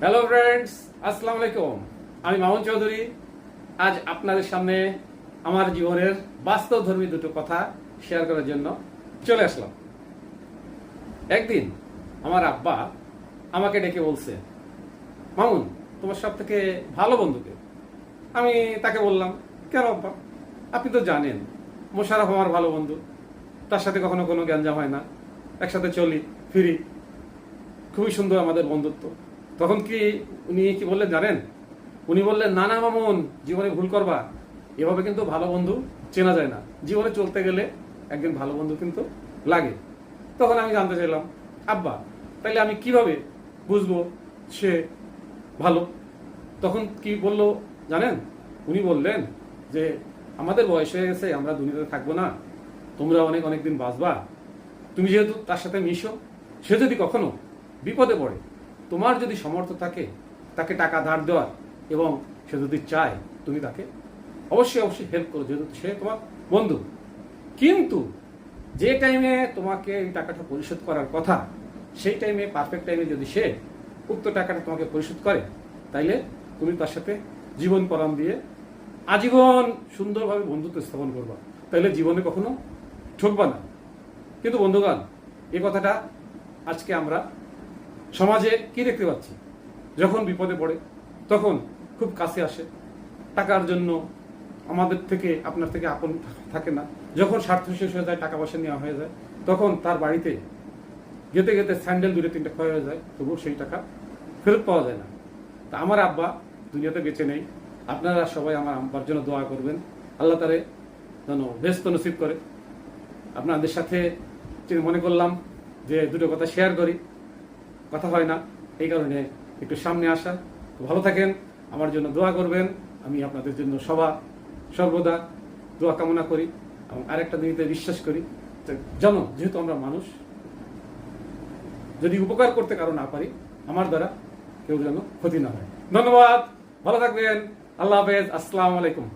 Hello friends আসসালামু আলাইকুম আমি মামুন চৌধুরী। আজ আপনাদের সামনে আমার জীবনের বাস্তব ধর্মী দুটো কথা শেয়ার করার জন্য চলে আসলাম। একদিন আমার আব্বা আমাকে ডেকে বলছে, মামুন, তোমার সব থেকে ভালো বন্ধুকে? আমি তাকে বললাম, কেন আব্বা? আপনি তো জানেন, মোশারফ আমার ভালো বন্ধু। তার সাথে কখনো কোনো গ্যাঞ্জাম হয় না। একসাথে চলি, ফিরি। খুবই সুন্দর আমাদের বন্ধুত্ব। তখন কি উনি কি বললেন জানেন? উনি বললেন, না না, মামুন, জীবনে ভুল করবা। এভাবে কিন্তু ভালো বন্ধু চেনা যায় না। জীবনে চলতে গেলে একজন ভালো বন্ধু কিন্তু লাগে। তখন আমি জানতে চাইলাম, আব্বা, তাইলে আমি কীভাবে বুঝব সে ভালো? তখন কি বলল জানেন? উনি বললেন যে, আমাদের বয়স হয়ে গেছে, আমরা দুনিয়াতে থাকব না। তোমরা অনেক অনেক দিন বাঁচবা। তুমি যেহেতু তার সাথে মিশো, সে যদি কখনো বিপদে পড়ে তোমার যদি সামর্থ্য থাকে, তাকে টাকা ধার দেওয়ার এবং সে যদি চায়, তুমি তাকে অবশ্যই অবশ্যই হেল্প করো, যেহেতু সে তোমার বন্ধু। কিন্তু যে টাইমে তোমাকে এই টাকাটা পরিশোধ করার কথা, সেই টাইমে পারফেক্ট টাইমে যদি সে উক্ত টাকাটা তোমাকে পরিশোধ করে, তাইলে তুমি তার সাথে জীবন পরাম দিয়ে আজীবন সুন্দরভাবে বন্ধুত্ব স্থাপন করবা। তাইলে জীবনে কখনো ঠকবা না। কিন্তু বন্ধুগণ এই কথাটা আজকে আমরা সমাজে কি দেখতে পাচ্ছি? যখন বিপদে পড়ে, তখন খুব কাছে আসে। টাকার জন্য আমাদের থেকে, আপনার থেকে আপন থাকে না। যখন স্বার্থ শেষ হয়ে যায়, টাকা পয়সা নেওয়া হয়ে যায়, তখন তার বাড়িতে গেতে গেতে স্যান্ডেল দুটো, তিনটা ক্ষয় হয়ে যায় তবুও সেই টাকা ফেরত পাওয়া যায় না। তা আমার আব্বা দুনিয়াতে বেঁচে নেই। আপনারা সবাই আমার আব্বার জন্য দোয়া করবেন। আল্লাহ তারে যেন ব্যস্ত নসিব করে। আপনাদের সাথে মনে করলাম যে দুটো কথা শেয়ার করি। কথা হয় না। এই কারণে একটু সামনে আসা। ভালো থাকেন, আমার জন্য দোয়া করবেন। আমি আপনাদের জন্য সভা সর্বদা দোয়া কামনা করি এবং আরেকটা জিনিসে বিশ্বাস করি জানো, যেহেতু আমরা মানুষ, যদি উপকার করতে কারও না পারি, আমার দ্বারা কেউ যেন ক্ষতি না হয়। ধন্যবাদ, ভালো থাকবেন, আল্লাহ হাফেজ, আসসালামু আলাইকুম।